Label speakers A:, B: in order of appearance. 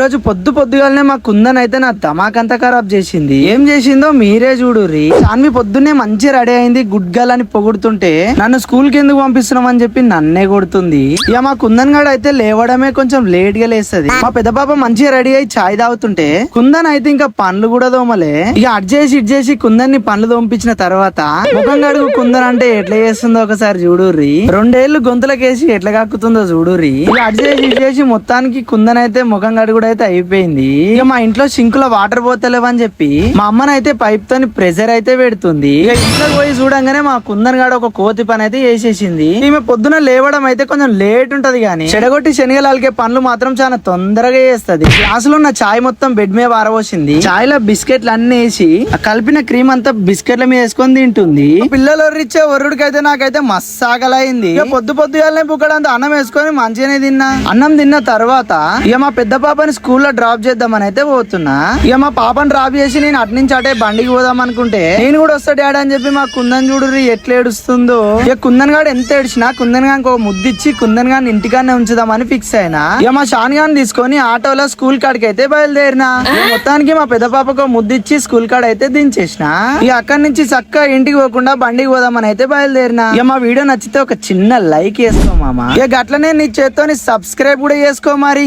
A: రోజు పొద్దు పొద్దుగాలనే మా కుందన్ అయితే నా తమాకంతా ఖరాబ్ చేసింది. ఏం చేసిందో మీరే చూడుర్రి. సాన్వి పొద్దున్నే మంచి రెడీ అయింది గుడ్ గర్ల్ అని పొగుడుతుంటే నన్ను స్కూల్కి ఎందుకు పంపిస్తున్నాం అని చెప్పి నన్నే కొడుతుంది. ఇక మా కుందన్ గాడు అయితే లేవడమే కొంచెం లేట్గా లేస్తుంది. మా పెద్ద పాప మంచిగా రెడీ అయి చాయ్ తాగుతుంటే కుందన్ అయితే ఇంకా పండ్లు కూడా దోమలే. ఇక అట్ చేసి ఇట్ చేసి కుందన్ని పండ్లు దోంపించిన తర్వాత ముఖం గడుగు కుందన్ అంటే ఎట్లా చేస్తుందో ఒకసారి చూడుర్రి. రెండేళ్ళు గొంతులకేసి ఎట్లా కక్కుతుందో చూడుర్రి. ఇక అట్ చేసి ఇట్ చేసి మొత్తానికి కుందన్ అయితే ముఖం గడుగు కూడా అయితే అయిపోయింది. ఇక మా ఇంట్లో సింక్లో వాటర్ పోతలేవని చెప్పి మా అమ్మనైతే పైప్ తోని ప్రెషర్ అయితే పెడుతుంది. ఇక ఇంట్లో పోయి చూడంగానే మా కుందన్ గాడు ఒక కోతి పని అయితే చేసేసింది. ఈమె పొద్దున లేవడం అయితే కొంచెం లేట్ ఉంటది కానీ చెడగొట్టి శనగలాలకే పనులు మాత్రం చాలా తొందరగా చేస్తది. గ్లాసులో ఉన్న చాయ్ మొత్తం బెడ్ మీద వారబోసింది. చాయ్లో బిస్కెట్లు అన్ని వేసి కలిపిన క్రీమ్ అంతా బిస్కెట్ల మీద వేసుకొని తింటుంది. పిల్లలు ఒర్రిచ్చే ఒర్రుడికైతే నాకైతే మస్తు ఆకలైంది. ఇక పొద్దు పొద్దుగాలనే పుక్కడంతా అన్నం వేసుకొని మంచిగానే తిన్నా. అన్నం తిన్న తర్వాత ఇక మా పెద్ద పాపని స్కూల్లో డ్రాప్ చేద్దామని అయితే పోతున్నా. ఇక మా పాపని డ్రాప్ చేసి నేను అటు నుంచి అటే బండికి పోదాం అనుకుంటే నేను కూడా వస్తా డాడీ అని చెప్పి మా కుందన్ చూడు ఎట్లా ఏడుస్తుందో. ఇక కుందన్ గాడు ఎంత ఏడిచినా కుందన్ గానికి ఒక ముద్దిచ్చి కుందన్ గాని ఇంటికానే ఉంచుదామని ఫిక్స్ అయినా. ఇక మా షాన్ గాని తీసుకొని ఆటోలో స్కూల్ కాడికి అయితే బయలుదేరినా మొత్తానికి మా పెద్ద పాపకు ముద్దిచ్చి స్కూల్ కాడ అయితే దించేసిన. ఇక అక్కడి నుంచి చక్కగా ఇంటికి పోకుండా బండికి పోదామని అయితే బయలుదేరినా. ఇక మా వీడియో నచ్చితే ఒక చిన్న లైక్ వేసుకో మామ. ఇక అట్లనే నీ చేత్తోని సబ్స్క్రైబ్ కూడా చేసుకో మరి.